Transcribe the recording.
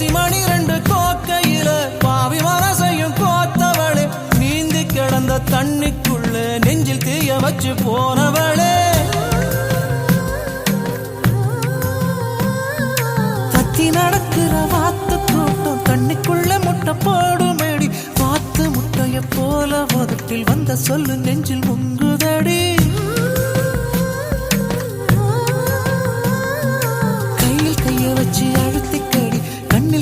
பசிமணி ரெண்டு கோக்கையில பாவி மனசையும் கோத்தவளே. நீந்தி கிடந்த தண்ணிக்குள்ள நெஞ்சில் தீய வச்சு போனவளே. தத்தி நடக்கிற வாத்து கூட்டம் தண்ணிக்குள்ள முட்டை போடுமேடி. வாத்து முட்டைய போல உதட்டில் வந்த சொல்லு நெஞ்சில் உங்குதடி